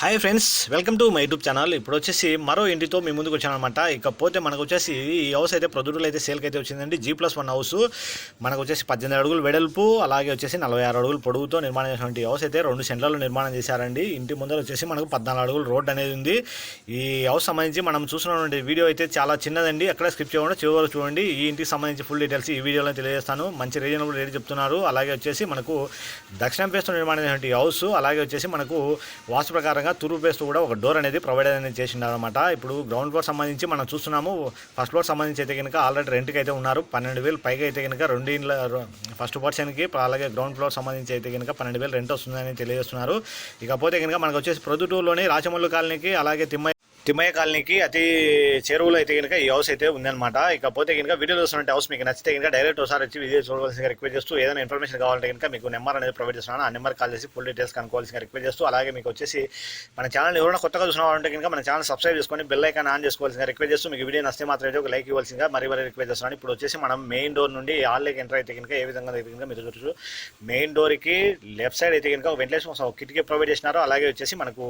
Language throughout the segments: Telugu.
Hi friends welcome to my YouTube channel ఇప్పుడు వచ్చేసి మరో ఇంటితో మీ ముందుకు వచ్చానమాట ఇకపోతే మనకు వచ్చేసి ఈ హౌస్ అయితే ప్రొద్దుటూరులో అయితే సేల్కి అయితే వచ్చిందండి. జీ ప్లస్ వన్ హౌస్ మనకు వచ్చేసి పద్దెనిమిది అడుగులు వెడల్పు అలాగే వచ్చేసి నలభై ఆరు అడుగులు పొడుగుతో నిర్మాణం చేసినటువంటి హౌస్ అయితే రెండు సెంట్లలో నిర్మాణం చేశారండి. ఇంటి ముందర వచ్చేసి మనకు పద్నాలుగు అడుగులు రోడ్ అనేది ఉంది. ఈ హౌస్ సంబంధించి మనం చూసినటువంటి వీడియో అయితే చాలా చిన్నదండి. ఎక్కడ స్కిప్ చేయకుండా చివరి చూడండి. ఈ ఇంటికి సంబంధించి ఫుల్ డీటెయిల్స్ ఈ వీడియోలో తెలియజేస్తాను. మంచి రీజనబుల్ రేట్ చెప్తున్నారు. అలాగే వచ్చేసి మనకు దక్షిణం పేస్తో నిర్మాణం చేసినటువంటి హౌస్ అలాగే వచ్చేసి మనకు వాస్తు ప్రకారంగా తూర్పు బేస్ కూడా ఒక డోర్ అనేది ప్రొవైడ్ అనేది చేసిండారు అనమాట ఇప్పుడు గ్రౌండ్ ఫ్లోర్ సంబంధించి మనం చూస్తున్నాము ఫస్ట్ ఫ్లోర్ సంబంధించి అయితే కనుక ఆల్రెడీ రెంట్కి అయితే ఉన్నారు. పన్నెండు వేలు పైగా అయితే కనుక రెండు ఇండ్ల ఫస్ట్ పర్సన్కి అలాగే గ్రౌండ్ ఫ్లోర్ సంబంధించి అయితే కనుక పన్నెండు వేలు రెంట్ వస్తుందని తెలియజేస్తున్నారు. ఇకపోతే కనుక మనకు వచ్చేసి ప్రొద్దుటూరులోని రాచమల్లు కాలనీకి అలాగే తిమ్మ తిమ్మయ్య కాలనీకి అతి చెరువులో అయితే కనుక ఈ హౌస్ అయితే ఉందన్నమాట. ఇకపోతే కనుక వీడియో చూస్తున్నట్టు హౌస్ మీకు నచ్చితే కనుక డైరెక్ట్ ఒకసారి వచ్చి విజయ్ చూడవలసిన రిక్వెస్ట్ చేస్తూ ఏదైనా ఇన్ఫర్మేషన్ కావాలంటే కనుక మీకు నెంబర్ అనేది ప్రొవైడ్ చేస్తున్నాను. ఆ నెంబర్ కాల్ చేసి ఫుల్ డీటెయిల్స్ కనుకోవాల్సిన రిక్వెస్ట్ చేస్తూ అలాగే మీకు వచ్చేసి మన ఛానల్ ఎవరైనా కొత్తగా చూసినారంటే కనుక మన ఛానల్ సబ్స్క్రైబ్ చేసుకొని బెల్ ఐకాన్ ఆన్ చేసుకోవాల్సిన రిక్వెస్ట్ చేస్తూ మీకు వీడియో నచ్చితే మాత్రం ఒక లైక్ ఇవ్వాల్సిందిగా మరి మరి రిక్వెస్ట్ చేస్తున్నాను. ఇప్పుడు వచ్చేసి మనం మెయిన్ డోర్ నుండి హాల్లోకి ఎంటర్ అయితే కనుక ఏ విధంగా అయితే కనుక మీరు చూడొచ్చు. మెయిన్ డోర్కి లెఫ్ట్ సైడ్ అయితే కనుక వెంటిలేషన్ కోసం కిటికీ ప్రొవైడ్ చేసినారు. అలాగే వచ్చేసి మనకు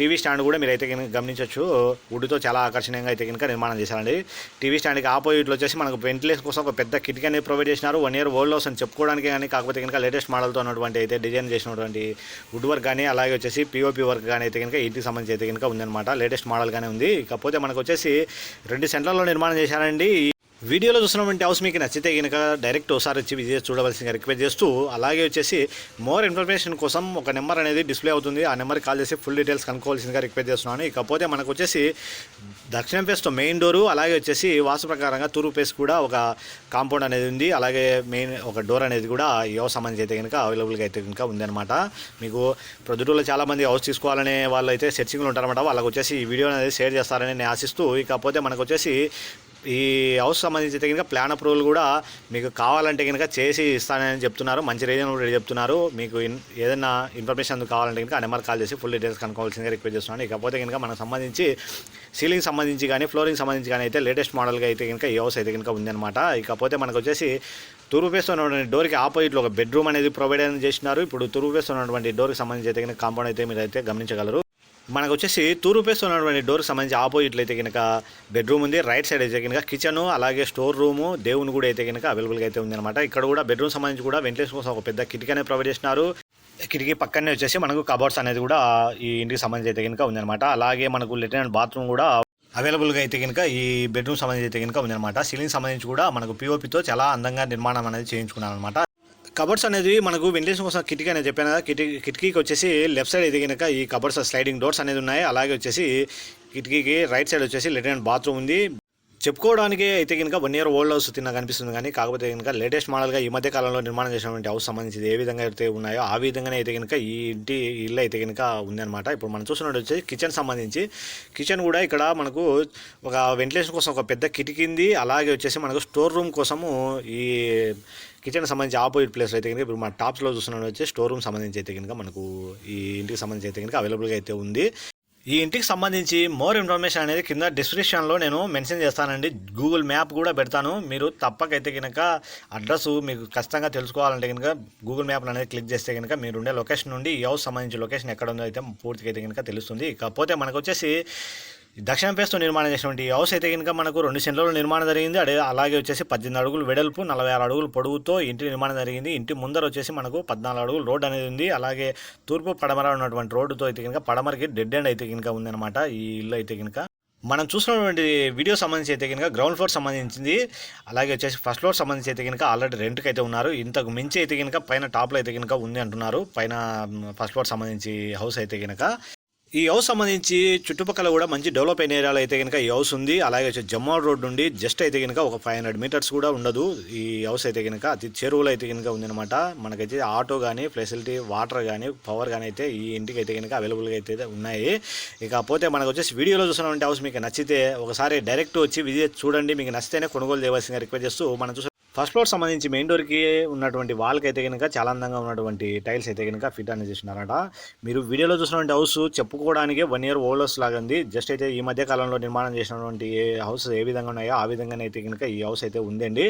టీవీ స్టాండ్ కూడా మీరు అయితే కనుక గమనించవచ్చు వుడ్తో చాలా ఆకర్షణీయంగా అయితే కనుక నిర్మాణం చేశారండి. టీవీ స్టాండ్కి ఆపోజిట్లో వచ్చేసి మనకు వెంటిలేషన్ కోసం ఒక పెద్ద కిటికీ అనేది ప్రొవైడ్ చేసినారు. వన్ ఇయర్ ఓల్డ్ హౌస్ అని చెప్పుకోవడానికి కానీ కాకపోతే కనుక లేటెస్ట్ మోడల్తో ఉన్నటువంటి అయితే డిజైన్ చేసినటువంటి వుడ్ వర్క్ కానీ అలాగే వచ్చేసి పిఓపి వర్క్ కానీ అయితే కనుక ఇంటికి సంబంధించి అయితే కనుక ఉందన్నమాట. లేటెస్ట్ మోడల్గానే ఉంది. ఇకపోతే మనకు వచ్చేసి రెండు సెంట్లలో నిర్మాణం చేశారండి. వీడియోలో చూసినటువంటి హౌస్ మీకు నచ్చితే కనుక డైరెక్ట్ ఒకసారి వచ్చి విజిట్ చూడవలసిందిగా రిక్వెస్ట్ చేస్తూ అలాగే వచ్చేసి మోర్ ఇన్ఫర్మేషన్ కోసం ఒక నెంబర్ అనేది డిస్ప్లే అవుతుంది. ఆ నెంబర్కి కాల్ చేసి ఫుల్ డీటెయిల్స్ కనుక్కోవాల్సిందిగా రిక్వెస్ట్ చేస్తున్నాను. ఇకపోతే మనకు వచ్చేసి దక్షిణం ఫేస్తో మెయిన్ డోరు అలాగే వచ్చేసి వాస్తు ప్రకారంగా తూర్పు ఫేస్ కూడా ఒక కాంపౌండ్ అనేది ఉంది. అలాగే మెయిన్ ఒక డోర్ అనేది కూడా యువ సంబంధించి అయితే కనుక అవైలబుల్గా అయితే కనుక ఉందన్నమాట. మీకు ప్రొద్దుటూరులో చాలామంది హౌస్ తీసుకోవాలనే వాళ్ళు అయితే సెర్చింగ్లో ఉంటారన్నమాట. వాళ్ళకి వచ్చేసి ఈ వీడియో అనేది షేర్ చేస్తారని నేను ఆశిస్తూ ఇకపోతే మనకు వచ్చేసి ఈ హౌస్ సంబంధించి అయితే కనుక ప్లాన్ అప్రూవల్ కూడా మీకు కావాలంటే కనుక చేసి ఇస్తానని చెప్తున్నారు. మంచి రీజన్ కూడా చెప్తున్నారు. మీకు ఏదైనా ఇన్ఫర్మేషన్ అందుకు కావాలంటే కనుక ఆ నెంబర్ కాల్ చేసి ఫుల్ డీటెయిల్స్ కనుక్కోవాల్సిందిగా రిక్వెస్ట్ చేస్తున్నాను. ఇకపోతే కనుక మనకు సంబంధించి సీలింగ్ సంబంధించి కానీ ఫ్లోరింగ్ సంబంధించి కానీ అయితే లేటెస్ట్ మోడల్గా అయితే కనుక ఈ హౌస్ అయితే కనుక ఉందన్నమాట. ఇకపోతే మనకు వచ్చేసి తూర్పు ఫేస్ ఉన్నటువంటి డోర్కి ఆపోజిట్లో ఒక బెడ్రూమ్ అనేది ప్రొవైడ్ అనేది చేసినారు ఇప్పుడు తూర్పు ఫేస్ ఉన్నటువంటి డోర్కి సంబంధించి అయితే కనుక కాంపౌండ్ అయితే మీరు అయితే గమనించగలరు. మనకు వచ్చేసి తూర్పు ఫేస్ ఉన్నటువంటి డోర్కి సంబంధించి ఆపోజిట్లో అయితే కనుక బెడ్రూమ్ ఉంది. రైట్ సైడ్ అయితే కనుక కిచెన్ అలాగే స్టోర్ రూము దేవుని కూడా అయితే కనుక అవైలబుల్గా అయితే ఉందన్నమాట. ఇక్కడ కూడా బెడ్రూమ్ సంబంధించి కూడా వెంటిలేషన్ కోసం ఒక పెద్ద కిటికీ అనేది ప్రొవైడ్ చేసినారు. కిటికీ పక్కనే వచ్చేసి మనకు కబోర్డ్స్ అనేది కూడా ఈ ఇంటికి సంబంధించి అయితే కనుక ఉందన్నమాట. అలాగే మనకు లెటర్నెంట్ బాత్రూమ్ కూడా అవైలబుల్గా అయితే కనుక ఈ బెడ్రూమ్ సంబంధించి అయితే కనుక ఉందన్నమాట. సీలింగ్ సంబంధించి కూడా మనకు పిఓపితో చాలా అందంగా నిర్మాణం అనేది చేయించుకున్నాను అనమాట కబర్డ్స్ అనేది మనకు వెంటిలేషన్ కోసం కిటికీ అనేది చెప్పాను కదా. కిటికీ కిటికీకి వచ్చేసి లెఫ్ట్ సైడ్ ఎదిగినాక ఈ కబర్డ్స్ స్లైడింగ్ డోర్స్ అనేది ఉన్నాయి. అలాగే వచ్చేసి కిటికీకి రైట్ సైడ్ వచ్చేసి లెటర్నెంట్ బాత్రూమ్ ఉంది. చెప్పుకోవడానికి అయితే కనుక వన్ ఇయర్ ఓల్డ్ హౌస్ తిన్నా కనిపిస్తుంది కానీ కాకపోతే కనుక లేటెస్ట్ మోడల్గా ఈ మధ్య కాలంలో నిర్మాణం చేసినటువంటి హౌస్ సంబంధించి ఏ విధంగా అయితే ఉన్నాయో ఆ విధంగానే అయితే కనుక ఈ ఇంటి ఇల్లు అయితే కనుక ఉందన్నమాట. ఇప్పుడు మనం చూస్తున్నట్టు వచ్చి కిచెన్ సంబంధించి కిచెన్ కూడా ఇక్కడ మనకు ఒక వెంటిలేషన్ కోసం ఒక పెద్ద కిటికింది. అలాగే వచ్చేసి మనకు స్టోర్ రూమ్ కోసము ఈ కిచెన్ సంబంధించి ఆపోజిట్ ప్లేస్ అయితే కనుక ఇప్పుడు మన టాప్స్లో చూస్తున్నట్టు వచ్చి స్టోర్ రూమ్ సంబంధించి అయితే కనుక మనకు ఈ ఇంటికి సంబంధించి అయితే కనుక అవైలబుల్గా అయితే ఉంది. ఈ ఇంటికి సంబంధించి మోర్ ఇన్ఫర్మేషన్ అనేది కింద డిస్క్రిప్షన్లో నేను మెన్షన్ చేస్తానండి. గూగుల్ మ్యాప్ కూడా పెడతాను. మీరు తప్పకైతే కనుక అడ్రస్ మీకు ఖచ్చితంగా తెలుసుకోవాలంటే కనుక గూగుల్ మ్యాప్ అనేది క్లిక్ చేస్తే కనుక మీరు ఉండే లొకేషన్ నుండి ఈ హౌస్ సంబంధించి లొకేషన్ ఎక్కడ ఉందో అయితే పూర్తిగా అయితే కనుక తెలుస్తుంది. కాకపోతే మనకు వచ్చేసి దక్షిణ పేస్తో నిర్మాణం చేసినటువంటి ఈ హౌస్ అయితే కనుక మనకు రెండు సెంట్లలో నిర్మాణం జరిగింది. అదే అలాగే వచ్చేసి పద్దెనిమిది అడుగులు వెడల్పు నలభై ఆరు అడుగులు పొడవుతో ఇంటి నిర్మాణం జరిగింది. ఇంటి ముందర వచ్చేసి మనకు పద్నాలుగు అడుగులు రోడ్ అనేది ఉంది. అలాగే తూర్పు పడమర ఉన్నటువంటి రోడ్డుతో అయితే కనుక పడమరకి డెడ్ ఎండ్ అయితే కనుక ఉందన్నమాట ఈ ఇల్లు అయితే కనుక. మనం చూసినటువంటి వీడియో సంబంధించి అయితే కనుక గ్రౌండ్ ఫ్లోర్ సంబంధించింది. అలాగే వచ్చేసి ఫస్ట్ ఫ్లోర్ సంబంధించి అయితే కనుక ఆల్రెడీ రెంట్కి అయితే ఉన్నారు. ఇంతకు మించి అయితే కనుక పైన టాప్లో అయితే కనుక ఉంది అంటున్నారు. పైన ఫస్ట్ ఫ్లోర్ సంబంధించి హౌస్ అయితే కనుక. ఈ హౌస్ సంబంధించి చుట్టుపక్కల కూడా మంచి డెవలప్ అయిన ఏరియాలో అయితే కనుక ఈ హౌస్ ఉంది. అలాగే వచ్చి జమ్మాల్ రోడ్ నుండి జస్ట్ అయితే కనుక ఒక ఫైవ్ హండ్రెడ్ మీటర్స్ కూడా ఉండదు. ఈ హౌస్ అయితే కనుక అతి చెరువులో అయితే కనుక ఉందన్నమాట. మనకైతే ఆటో కానీ ఫెసిలిటీ వాటర్ కానీ పవర్ కానీ అయితే ఈ ఇంటికి అయితే కనుక అవైలబుల్గా అయితే ఉన్నాయి. ఇకపోతే మనకు వచ్చేసి వీడియోలో చూసినటువంటి హౌస్ మీకు నచ్చితే ఒకసారి డైరెక్ట్ వచ్చి విజిట్ చూడండి. మీకు నచ్చితేనే కొనుగోలు చేయవలసిందిగా రిక్వెస్ట్ చేస్తూ మనం చూసిన ఫస్ట్ ఫ్లోర్ సంబంధించి మెయిన్ డోర్కి ఉన్నటువంటి వాల్కి అయితే కనుక చాలా అందంగా ఉన్నటువంటి టైల్స్ అయితే కనుక ఫిట్ అనేది చేసినారట మీరు వీడియోలో చూసినటువంటి హౌస్ చెప్పుకోవడానికి వన్ ఇయర్ ఓల్డ్ హౌస్ లాగా ఉంది. జస్ట్ అయితే ఈ మధ్య కాలంలో నిర్మాణం చేసినటువంటి ఏ హౌస్ ఏ విధంగా ఉన్నాయో ఆ విధంగానే అయితే కనుక ఈ హౌస్ అయితే ఉందండి.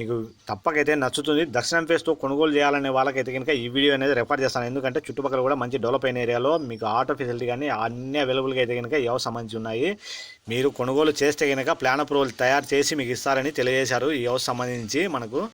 మీకు తప్పకైతే నచ్చుతుంది. దక్షిణం ఫేస్తో కొనుగోలు చేయాలనే వాళ్ళకైతే కనుక ఈ వీడియో అనేది రెఫర్ చేస్తాను. ఎందుకంటే చుట్టుపక్కల కూడా మంచి డెవలప్ అయిన ఏరియాలో మీకు ఆటో ఫెసిలిటీ కానీ అన్ని అవైలబుల్గా అయితే కనుక ఈ హౌస్ సంబంధించి ఉన్నాయి. మీరు కొనుగోలు చేస్తే కనుక ప్లాన్ అప్రూవల్ తయారు చేసి మీకు ఇస్తారని తెలియజేశారు ఈ హౌస్ సంబంధించి. మనకు